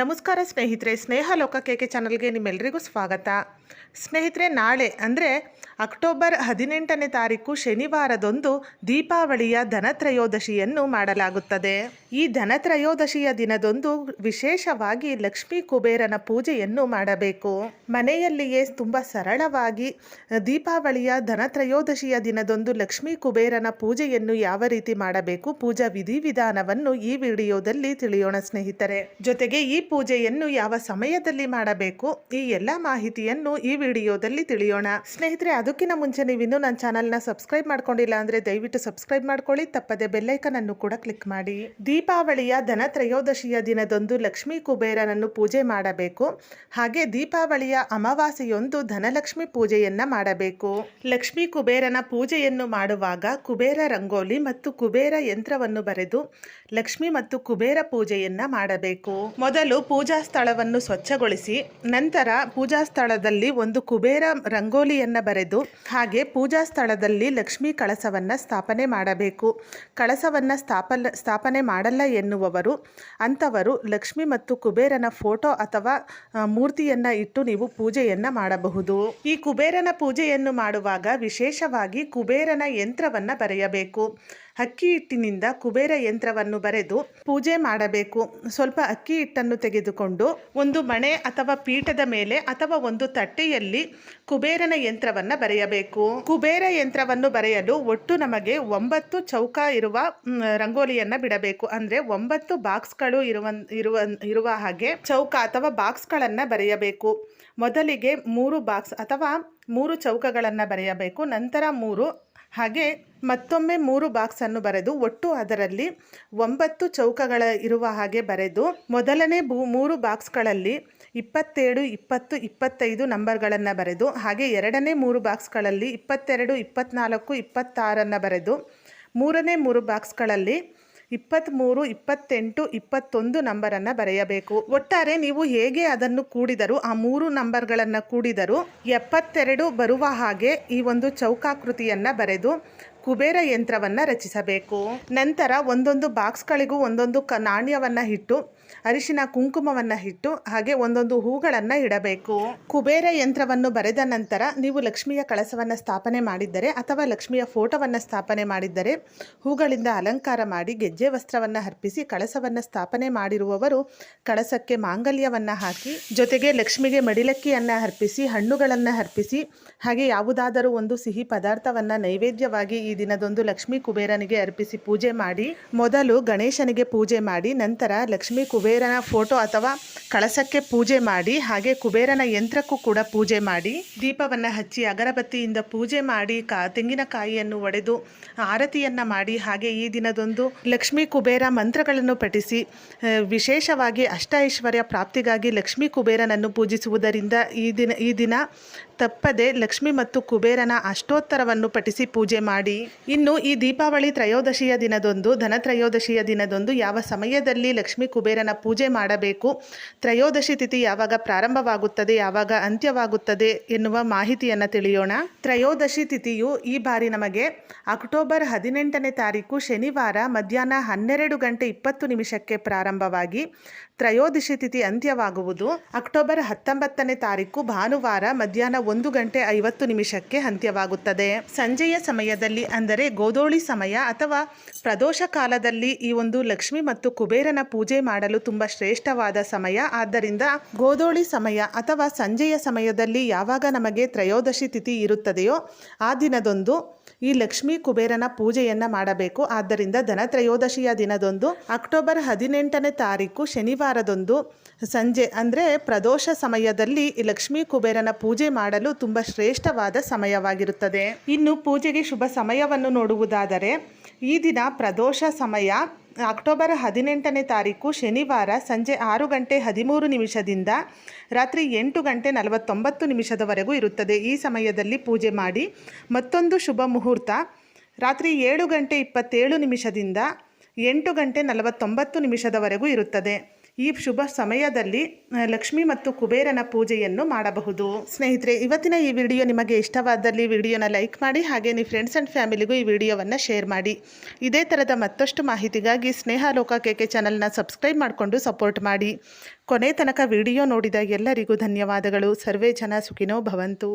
ನಮಸ್ಕಾರ ಸ್ನೇಹಿತರೆ, ಸ್ನೇಹ ಲೋಕ ಕೇಕೆ ಚಾನಲ್ಗೆ ನಿಮ್ಮೆಲ್ಲರಿಗೂ ಸ್ವಾಗತ. ಸ್ನೇಹಿತರೆ, ನಾಳೆ ಅಂದರೆ ಅಕ್ಟೋಬರ್ ಹದಿನೆಂಟನೇ ತಾರೀಕು ಶನಿವಾರದೊಂದು ದೀಪಾವಳಿಯ ಧನತ್ರಯೋದಶಿಯನ್ನು ಮಾಡಲಾಗುತ್ತದೆ. ಈ ಧನತ್ರಯೋದಶಿಯ ದಿನದೊಂದು ವಿಶೇಷವಾಗಿ ಲಕ್ಷ್ಮೀ ಕುಬೇರನ ಪೂಜೆಯನ್ನು ಮಾಡಬೇಕು. ಮನೆಯಲ್ಲಿಯೇ ತುಂಬ ಸರಳವಾಗಿ ದೀಪಾವಳಿಯ ಧನತ್ರಯೋದಶಿಯ ದಿನದೊಂದು ಲಕ್ಷ್ಮೀ ಕುಬೇರನ ಪೂಜೆಯನ್ನು ಯಾವ ರೀತಿ ಮಾಡಬೇಕು, ಪೂಜಾ ವಿಧಿವಿಧಾನವನ್ನು ಈ ವಿಡಿಯೋದಲ್ಲಿ ತಿಳಿಯೋಣ ಸ್ನೇಹಿತರೆ. ಜೊತೆಗೆ ಈ ಪೂಜೆಯನ್ನು ಯಾವ ಸಮಯದಲ್ಲಿ ಮಾಡಬೇಕು? ಈ ಎಲ್ಲ ಮಾಹಿತಿಯನ್ನು ಈ ವಿಡಿಯೋದಲ್ಲಿ ತಿಳಿಯೋಣ. ಸ್ನೇಹಿತರೆ, ಅದಕ್ಕಿಂತ ಮುಂಚೆ ನೀವು ಇನ್ನೂ ನನ್ನ ಚಾನಲ್ನ ಸಬ್ಸ್ಕ್ರೈಬ್ ಮಾಡ್ಕೊಂಡಿಲ್ಲ ಅಂದರೆ ದಯವಿಟ್ಟು ಸಬ್ಸ್ಕ್ರೈಬ್ ಮಾಡ್ಕೊಳ್ಳಿ. ತಪ್ಪದೆ ಬೆಲ್ಲೈಕನ್ ಅನ್ನು ಕೂಡ ಕ್ಲಿಕ್ ಮಾಡಿ. ದೀಪಾವಳಿಯ ಧನ ತ್ರಯೋದಶಿಯ ದಿನದಂದು ಲಕ್ಷ್ಮೀ ಕುಬೇರನನ್ನು ಪೂಜೆ ಮಾಡಬೇಕು. ಹಾಗೆ ದೀಪಾವಳಿಯ ಅಮಾವಾಸ್ಯೆಯೊಂದು ಧನಲಕ್ಷ್ಮಿ ಪೂಜೆಯನ್ನ ಮಾಡಬೇಕು. ಲಕ್ಷ್ಮೀ ಕುಬೇರನ ಪೂಜೆಯನ್ನು ಮಾಡುವಾಗ ಕುಬೇರ ರಂಗೋಲಿ ಮತ್ತು ಕುಬೇರ ಯಂತ್ರವನ್ನು ಬರೆದು ಲಕ್ಷ್ಮಿ ಮತ್ತು ಕುಬೇರ ಪೂಜೆಯನ್ನ ಮಾಡಬೇಕು. ಮೊದಲು ಪೂಜಾ ಸ್ಥಳವನ್ನು ಸ್ವಚ್ಛಗೊಳಿಸಿ ನಂತರ ಪೂಜಾ ಸ್ಥಳದಲ್ಲಿ ಒಂದು ಕುಬೇರ ರಂಗೋಲಿಯನ್ನು ಬರೆದು ಹಾಗೆ ಪೂಜಾ ಸ್ಥಳದಲ್ಲಿ ಲಕ್ಷ್ಮೀ ಕಳಸವನ್ನು ಸ್ಥಾಪನೆ ಮಾಡಬೇಕು. ಕಳಸವನ್ನು ಸ್ಥಾಪನ ಸ್ಥಾಪನೆ ಮಾಡಲ್ಲ ಎನ್ನುವವರು, ಅಂಥವರು ಲಕ್ಷ್ಮಿ ಮತ್ತು ಕುಬೇರನ ಫೋಟೋ ಅಥವಾ ಮೂರ್ತಿಯನ್ನು ಮೂರ್ತಿಯನ್ನ ಇಟ್ಟು ನೀವು ಪೂಜೆಯನ್ನು ಮಾಡಬಹುದು. ಈ ಕುಬೇರನ ಪೂಜೆಯನ್ನು ಮಾಡುವಾಗ ವಿಶೇಷವಾಗಿ ಕುಬೇರನ ಯಂತ್ರವನ್ನು ಬರೆಯಬೇಕು. ಅಕ್ಕಿ ಹಿಟ್ಟಿನಿಂದ ಕುಬೇರ ಯಂತ್ರವನ್ನು ಬರೆದು ಪೂಜೆ ಮಾಡಬೇಕು. ಸ್ವಲ್ಪ ಅಕ್ಕಿ ಹಿಟ್ಟನ್ನು ತೆಗೆದುಕೊಂಡು ಒಂದು ಮಣೆ ಅಥವಾ ಪೀಠದ ಮೇಲೆ ಅಥವಾ ಒಂದು ತಟ್ಟೆಯಲ್ಲಿ ಕುಬೇರನ ಯಂತ್ರವನ್ನು ಬರೆಯಬೇಕು. ಕುಬೇರ ಯಂತ್ರವನ್ನು ಬರೆಯಲು ಒಟ್ಟು ನಮಗೆ ಒಂಬತ್ತು ಚೌಕ ಇರುವ ರಂಗೋಲಿಯನ್ನು ಬಿಡಬೇಕು. ಅಂದರೆ ಒಂಬತ್ತು ಬಾಕ್ಸ್ಗಳು ಇರುವ ಇರುವ ಇರುವ ಹಾಗೆ ಚೌಕ ಅಥವಾ ಬಾಕ್ಸ್ಗಳನ್ನು ಬರೆಯಬೇಕು. ಮೊದಲಿಗೆ ಮೂರು ಬಾಕ್ಸ್ ಅಥವಾ ಮೂರು ಚೌಕಗಳನ್ನು ಬರೆಯಬೇಕು. ನಂತರ ಮೂರು ಹಾಗೆ ಮತ್ತೊಮ್ಮೆ ಮೂರು ಬಾಕ್ಸನ್ನು ಬರೆದು ಒಟ್ಟು ಅದರಲ್ಲಿ ಒಂಬತ್ತು ಚೌಕಗಳ ಇರುವ ಹಾಗೆ ಬರೆದು ಮೊದಲನೇ ಬೂ ಮೂರು ಬಾಕ್ಸ್ಗಳಲ್ಲಿ ಇಪ್ಪತ್ತೇಳು, ಇಪ್ಪತ್ತು, ಇಪ್ಪತ್ತೈದು ನಂಬರ್ಗಳನ್ನು ಬರೆದು ಹಾಗೆ ಎರಡನೇ ಮೂರು ಬಾಕ್ಸ್ಗಳಲ್ಲಿ ಇಪ್ಪತ್ತೆರಡು ಇಪ್ಪತ್ತ್ನಾಲ್ಕು ಇಪ್ಪತ್ತಾರನ್ನು ಬರೆದು ಮೂರನೇ ಮೂರು ಬಾಕ್ಸ್ಗಳಲ್ಲಿ ಇಪ್ಪತ್ತ್ಮೂರು ಇಪ್ಪತ್ತೆಂಟು, ಇಪ್ಪತ್ತೊಂದು ನಂಬರನ್ನು ಬರೆಯಬೇಕು. ಒಟ್ಟಾರೆ ನೀವು ಹೇಗೆ ಅದನ್ನು ಕೂಡಿದರೂ, ಆ ಮೂರು ನಂಬರ್ಗಳನ್ನು ಕೂಡಿದರೂ ಎಪ್ಪತ್ತೆರಡು ಬರುವ ಹಾಗೆ ಈ ಒಂದು ಚೌಕಾಕೃತಿಯನ್ನು ಬರೆದು ಕುಬೇರ ಯಂತ್ರವನ್ನು ರಚಿಸಬೇಕು. ನಂತರ ಒಂದೊಂದು ಬಾಕ್ಸ್ಗಳಿಗೂ ಒಂದೊಂದು ಕ ನಾಣ್ಯವನ್ನು ಇಟ್ಟು ಅರಿಶಿನ ಕುಂಕುಮವನ್ನು ಇಟ್ಟು ಹಾಗೆ ಒಂದೊಂದು ಹೂಗಳನ್ನು ಇಡಬೇಕು. ಕುಬೇರ ಯಂತ್ರವನ್ನು ಬರೆದ ನಂತರ ನೀವು ಲಕ್ಷ್ಮಿಯ ಕಳಸವನ್ನು ಸ್ಥಾಪನೆ ಮಾಡಿದ್ದರೆ ಅಥವಾ ಲಕ್ಷ್ಮಿಯ ಫೋಟೋವನ್ನು ಸ್ಥಾಪನೆ ಮಾಡಿದ್ದರೆ ಹೂಗಳಿಂದ ಅಲಂಕಾರ ಮಾಡಿ ಗೆಜ್ಜೆ ವಸ್ತ್ರವನ್ನು ಅರ್ಪಿಸಿ ಕಳಸವನ್ನು ಸ್ಥಾಪನೆ ಮಾಡಿರುವವರು ಕಳಸಕ್ಕೆ ಮಾಂಗಲ್ಯವನ್ನು ಹಾಕಿ ಜೊತೆಗೆ ಲಕ್ಷ್ಮಿಗೆ ಮಡಿಲಕ್ಕಿಯನ್ನು ಅರ್ಪಿಸಿ ಹಣ್ಣುಗಳನ್ನು ಅರ್ಪಿಸಿ ಹಾಗೆ ಯಾವುದಾದರೂ ಒಂದು ಸಿಹಿ ಪದಾರ್ಥವನ್ನು ನೈವೇದ್ಯವಾಗಿ ಈ ದಿನದೊಂದು ಲಕ್ಷ್ಮೀ ಕುಬೇರನಿಗೆ ಅರ್ಪಿಸಿ ಪೂಜೆ ಮಾಡಿ ಮೊದಲು ಗಣೇಶನಿಗೆ ಪೂಜೆ ಮಾಡಿ ನಂತರ ಲಕ್ಷ್ಮೀ ಕುಬೇರನ ಫೋಟೋ ಅಥವಾ ಕಳಸಕ್ಕೆ ಪೂಜೆ ಮಾಡಿ, ಹಾಗೆ ಕುಬೇರನ ಯಂತ್ರಕ್ಕೂ ಕೂಡ ಪೂಜೆ ಮಾಡಿ. ದೀಪವನ್ನು ಹಚ್ಚಿ ಅಗರಬತ್ತಿಯಿಂದ ಪೂಜೆ ಮಾಡಿ, ಕಾ, ತೆಂಗಿನಕಾಯಿಯನ್ನು ಒಡೆದು ಆರತಿಯನ್ನು ಮಾಡಿ, ಹಾಗೆ ಈ ದಿನದೊಂದು ಲಕ್ಷ್ಮೀ ಕುಬೇರ ಮಂತ್ರಗಳನ್ನು ಪಠಿಸಿ ವಿಶೇಷವಾಗಿ ಅಷ್ಟ ಪ್ರಾಪ್ತಿಗಾಗಿ ಲಕ್ಷ್ಮೀ ಕುಬೇರನನ್ನು ಪೂಜಿಸುವುದರಿಂದ ಈ ದಿನ ಈ ದಿನ ತಪ್ಪದೆ ಲಕ್ಷ್ಮಿ ಮತ್ತು ಕುಬೇರನ ಅಷ್ಟೋತ್ತರವನ್ನು ಪಠಿಸಿ ಪೂಜೆ ಮಾಡಿ. ಇನ್ನು ಈ ದೀಪಾವಳಿ ತ್ರಯೋದಶಿಯ ದಿನದಂದು, ಧನತ್ರಯೋದಶಿಯ ದಿನದಂದು ಯಾವ ಸಮಯದಲ್ಲಿ ಲಕ್ಷ್ಮಿ ಕುಬೇರನ ಪೂಜೆ ಮಾಡಬೇಕು, ತ್ರಯೋದಶಿ ತಿಥಿ ಯಾವಾಗ ಪ್ರಾರಂಭವಾಗುತ್ತದೆ, ಯಾವಾಗ ಅಂತ್ಯವಾಗುತ್ತದೆ ಎನ್ನುವ ಮಾಹಿತಿಯನ್ನು ತಿಳಿಯೋಣ. ತ್ರಯೋದಶಿ ತಿಥಿಯು ಈ ಬಾರಿ ನಮಗೆ ಅಕ್ಟೋಬರ್ ಹದಿನೆಂಟನೇ ತಾರೀಕು ಶನಿವಾರ ಮಧ್ಯಾಹ್ನ ಹನ್ನೆರಡು ಗಂಟೆ ಇಪ್ಪತ್ತು ನಿಮಿಷಕ್ಕೆ ಪ್ರಾರಂಭವಾಗಿ ತ್ರಯೋದಶಿ ತಿಥಿ ಅಂತ್ಯವಾಗುವುದು. ಅಕ್ಟೋಬರ್ ಹತ್ತೊಂಬತ್ತನೇ ತಾರೀಕು ಭಾನುವಾರ ಮಧ್ಯಾಹ್ನ ಒಂದು ಗಂಟೆ ಐವತ್ತು ನಿಮಿಷಕ್ಕೆ ಅಂತ್ಯವಾಗುತ್ತದೆ. ಸಂಜೆಯ ಸಮಯದಲ್ಲಿ ಅಂದರೆ ಗೋಧೋಳಿ ಸಮಯ ಅಥವಾ ಪ್ರದೋಷ ಕಾಲದಲ್ಲಿ ಈ ಒಂದು ಲಕ್ಷ್ಮಿ ಮತ್ತು ಕುಬೇರನ ಪೂಜೆ ಮಾಡಲು ತುಂಬ ಶ್ರೇಷ್ಠವಾದ ಸಮಯ. ಆದ್ದರಿಂದ ಗೋಧೋಳಿ ಸಮಯ ಅಥವಾ ಸಂಜೆಯ ಸಮಯದಲ್ಲಿ ಯಾವಾಗ ನಮಗೆ ತ್ರಯೋದಶಿ ತಿಥಿ ಇರುತ್ತದೆಯೋ ಆ ದಿನದಂದು ಈ ಲಕ್ಷ್ಮೀ ಕುಬೇರನ ಪೂಜೆಯನ್ನ ಮಾಡಬೇಕು. ಆದ್ದರಿಂದ ಧನತ್ರಯೋದಶಿಯ ದಿನದೊಂದು ಅಕ್ಟೋಬರ್ ಹದಿನೆಂಟನೇ ತಾರೀಕು ಶನಿವಾರದೊಂದು ಸಂಜೆ ಅಂದರೆ ಪ್ರದೋಷ ಸಮಯದಲ್ಲಿ ಈ ಲಕ್ಷ್ಮೀ ಕುಬೇರನ ಪೂಜೆ ಮಾಡಲು ತುಂಬ ಶ್ರೇಷ್ಠವಾದ ಸಮಯವಾಗಿರುತ್ತದೆ. ಇನ್ನು ಪೂಜೆಗೆ ಶುಭ ಸಮಯವನ್ನು ನೋಡುವುದಾದರೆ ಈ ದಿನ ಪ್ರದೋಷ ಸಮಯ. ಅಕ್ಟೋಬರ್ ಹದಿನೆಂಟನೇ ತಾರೀಕು ಶನಿವಾರ ಸಂಜೆ ಆರು ಗಂಟೆ ಹದಿಮೂರು ನಿಮಿಷದಿಂದ ರಾತ್ರಿ ಎಂಟು ಗಂಟೆ ನಲವತ್ತೊಂಬತ್ತು ನಿಮಿಷದವರೆಗೂ ಇರುತ್ತದೆ. ಈ ಸಮಯದಲ್ಲಿ ಪೂಜೆ ಮಾಡಿ ಮತ್ತೊಂದು ಶುಭ ಮುಹೂರ್ತ. ರಾತ್ರಿ ಏಳು ಗಂಟೆ ಇಪ್ಪತ್ತೇಳು ನಿಮಿಷದಿಂದ ಎಂಟು ಗಂಟೆ ನಲವತ್ತೊಂಬತ್ತು ನಿಮಿಷದವರೆಗೂ ಇರುತ್ತದೆ. ಈ ಶುಭ ಸಮಯದಲ್ಲಿ ಲಕ್ಷ್ಮಿ ಮತ್ತು ಕುಬೇರನ ಪೂಜೆಯನ್ನು ಮಾಡಬಹುದು. ಸ್ನೇಹಿತರೆ, ಇವತ್ತಿನ ಈ ವಿಡಿಯೋ ನಿಮಗೆ ಇಷ್ಟವಾದಲ್ಲಿ ವಿಡಿಯೋನ ಲೈಕ್ ಮಾಡಿ, ಹಾಗೆ ನಿಮ್ಮ ಫ್ರೆಂಡ್ಸ್ ಆ್ಯಂಡ್ ಫ್ಯಾಮಿಲಿಗೂ ಈ ವಿಡಿಯೋವನ್ನು ಶೇರ್ ಮಾಡಿ. ಇದೇ ಥರದ ಮತ್ತಷ್ಟು ಮಾಹಿತಿಗಾಗಿ ಸ್ನೇಹ ಲೋಕ ಕೆ ಕೆ ಚಾನಲ್ನ ಸಬ್ಸ್ಕ್ರೈಬ್ ಮಾಡಿಕೊಂಡು ಸಪೋರ್ಟ್ ಮಾಡಿ. ಕೊನೆ ತನಕ ವಿಡಿಯೋ ನೋಡಿದ ಎಲ್ಲರಿಗೂ ಧನ್ಯವಾದಗಳು. ಸರ್ವೇ ಜನ ಸುಖಿನೋ ಭವಂತು.